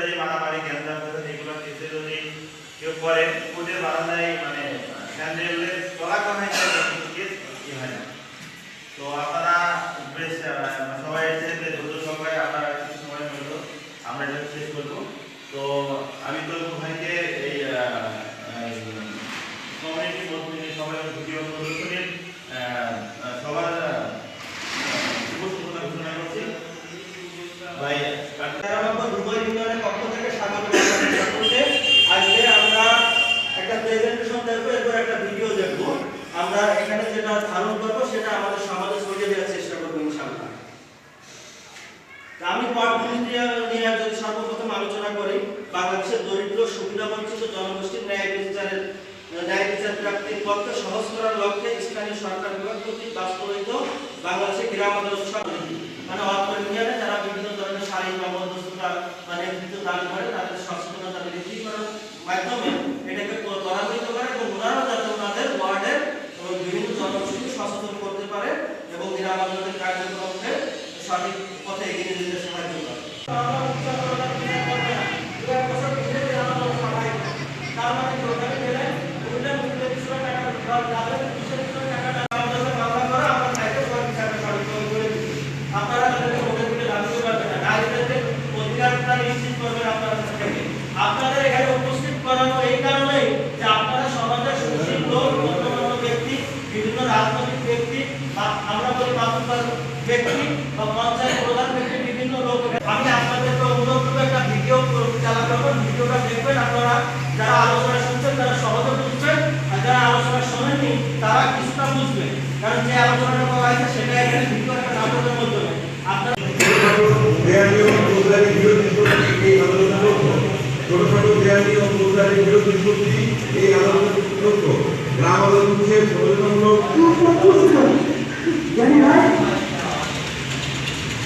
অনুযায়ী মারামারি গ্যাঞ্জাম এগুলো কেসে যদি কেউ করে কোর্টের বারান্দায় মানে তো আপনারা সবাই এসে কিছু সময় আমরা শেষ করব। তো আমি তো ভাইকে এই কমিউনিটি মধ্যে সবাই ভিডিও প্রদর্শনের সবার ঘোষণা করছি। ভাই তেরো নম্বর দুবাই ইউনিয়নের পক্ষ থেকে স্বাগত জানাচ্ছি সকলকে। আজকে আমরা একটা প্রেজেন্টেশন দেখব এরপর একটা ভিডিও দেখব আমরা এখানে যেটা করব, সেটা আমাদের সমাজে ছড়িয়ে দেওয়ার চেষ্টা করব ইনশাআল্লাহ। তা আমি পটভূমি নিয়ে যদি সর্বপ্রথম আলোচনা করি, বাংলাদেশের দরিদ্র, সুবিধাবঞ্চিত জনগোষ্ঠীর ন্যায় বিচারের, ন্যায় বিচার প্রাপ্তির পক্ষে সহজ করার লক্ষ্যে স্থানীয় সরকার বিভাগ কর্তৃক বাস্তবায়িত বাংলাদেশের গ্রাম সমিতি। মানে অর্থ ইউনিয়নে যারা বিভিন্ন ধরনের শারীরিক মানে নেতৃত্ব দান করে, তাদের সচেতনতা বৃদ্ধি করার মাধ্যমে এটাকে ক- ত্বরান্বিত করে এবং ওনারাও যাতে ওনাদের ওয়ার্ডের এবং বিভিন্ন জনগোষ্ঠীকে সচেতন করতে পারে এবং গ্রাম আদালতের কার্যক্রমকে সঠিক পথে এগিয়ে নিয়ে যেতে সাহায্য করে তার মানে কি ওখানে গেলে ওইটা মুখে কিছু টাকা যাদের কিসের কিছু টাকাটা আমাদের মামলা করে আমরা চাইতে সব বিচারটা সঠিকভাবে করে দিই আপনারা তাদেরকে ওদের দিকে জানতে পারবেন না না এদেরকে কাছ থেকে আপনাদের এখানে উপস্থিত করানো এই কারণেই যে আপনারা সমাজের ব্যক্তি, বিভিন্ন রাজনৈতিক ব্যক্তি আমরা বলি মাতুকার ব্যক্তি বা পঞ্চায়েত প্রধান ব্যক্তি, বিভিন্ন লোক। আমি আপনাদেরকে অনুরোধ করব, একটা ভিডিও চালা করবেন ভিডিওটা দেখবেন আপনারা, যারা আলোচনা শুনছেন, তারা সহজে বুঝবেন, আর যারা আলোচনা শোনেননি, তারা কিছুটা বুঝবেন কারণ যে আলোচনাটা করা হয়েছে, সেটা এখানে ভিডিও একটা নাটকের মাধ্যমে আপনারা লক্ষ্য ছোটখাটো দেয়ালি ও ফৌজদারি বিরোধ নিষ্পত্তি এই আদালতের লক্ষ্য গ্রাম আদালত সচেতনমূলক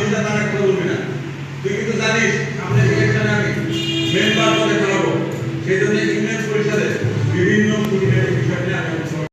জিনিসটা তারা কেউ বলবি না। তুই কিন্তু জানিস, আমরা ইলেকশনে আমি মেম্বার পদে দাঁড়াবো। সেই জন্যই